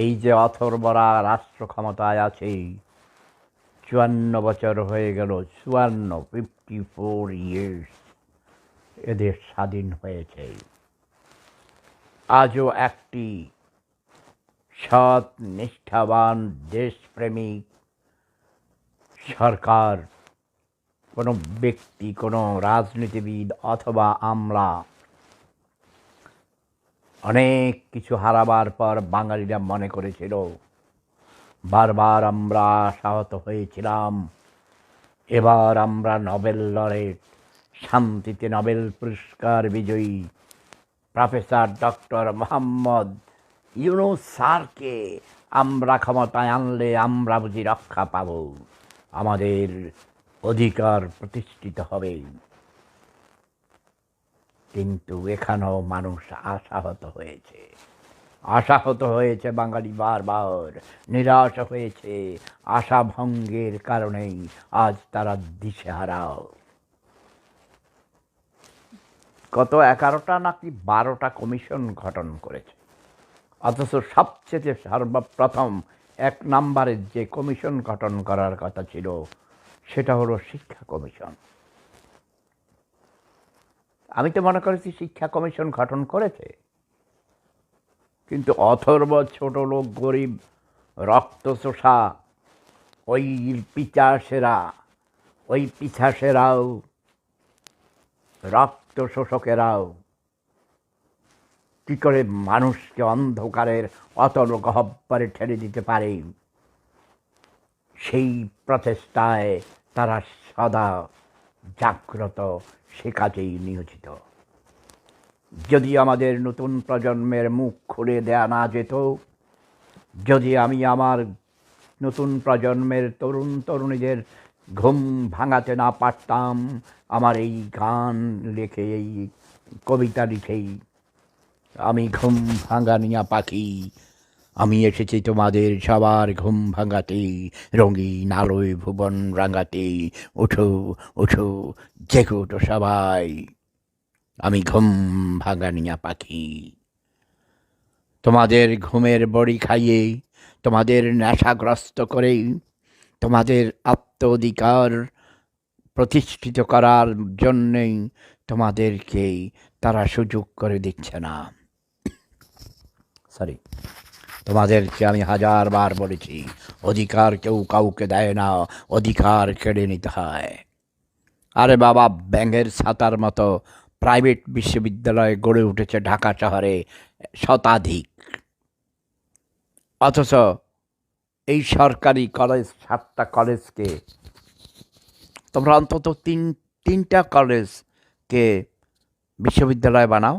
এই যে অথর্বরা রাষ্ট্র ক্ষমতায় আছে, চুয়ান্ন বছর হয়ে গেল, চুয়ান্ন ফিফটি ফোর ইয়ার্স এদের স্বাধীন হয়েছে। আজও একটি সৎ, নিষ্ঠাবান দেশপ্রেমিক সরকার, কোনো ব্যক্তি, কোনো রাজনীতিবিদ অথবা আমরা অনেক কিছু হারাবার পর বাঙালিরা মনে করেছিল, বারবার আমরা আশাহত হয়েছিলাম। এবার আমরা নোবেল লরেট, শান্তিতে নোবেল পুরস্কার বিজয়ী প্রফেসর ডক্টর মোহাম্মদ ইউনুস স্যারকে আমরা ক্ষমতায় আনলে আমরা বুঝি রক্ষা পাব। আমাদের অধিকার প্রতিষ্ঠিত হবে। কিন্তু এখানেও মানুষ আশাহত হয়েছে। আশাহত হয়েছে বাঙালি বারবার, নিরাশ হয়েছে আশা ভঙ্গের কারণেই আজ তারা দিশেহারাও গত এগারোটা নাকি বারোটা কমিশন গঠন করেছে। অথচ সবচেয়ে সর্বপ্রথম এক নম্বরের যে কমিশন গঠন করার কথা ছিল, সেটা হলো শিক্ষা কমিশন। আমি তো মনে করেছি শিক্ষা কমিশন গঠন করেছে। কিন্তু অথর্ব ছোট লোক, গরিব রক্তচোষা ওই পিচাসেরা ওই পিছাসেরাও রক্ত শোষকেরাও। কী করে মানুষকে অন্ধকারের অতল গহব্বরে ঠেলে দিতে পারে? সেই প্রচেষ্টায় তারা সদা জাগ্রত সে কাজেই নিয়োজিত। যদি আমাদের নতুন প্রজন্মের মুখ খুলে দেয়া না যেত, যদি আমি আমার নতুন প্রজন্মের তরুণ তরুণীদের ঘুম ভাঙাতে না পারতাম, আমার এই গান লিখে, এই কবিতা লিখেই আমি ঘুম ভাঙানিয়া পাখি আমি এসেছি তোমাদের সবার ঘুম ভাঙাতে, রঙিন আলোয় ভুবন রাঙাতে। ওঠো ওঠো, জেগে ওঠো সবাই। আমি ঘুম ভাঙানিয়া পাখি। তোমাদের ঘুমের বড়ি খাইয়ে, তোমাদের নেশাগ্রস্ত করেই তোমাদের আত্ম অধিকার প্রতিষ্ঠিত করার জন্যেই তোমাদেরকে তারা সুযোগ করে দিচ্ছে না। সরি তোমাদেরকে আমি হাজারবার বলেছি, অধিকার কেউ কাউকে দেয় না, অধিকার কেড়ে নিতে হয়। আরে বাবা, ব্যাঙের ছাতার মতো প্রাইভেট বিশ্ববিদ্যালয় গড়ে উঠেছে ঢাকা শহরে শতাধিক। অথচ এই সরকারি কলেজ, সাতটা কলেজকে, তোমরা অন্তত তিন, তিনটা কলেজকে বিশ্ববিদ্যালয় বানাও।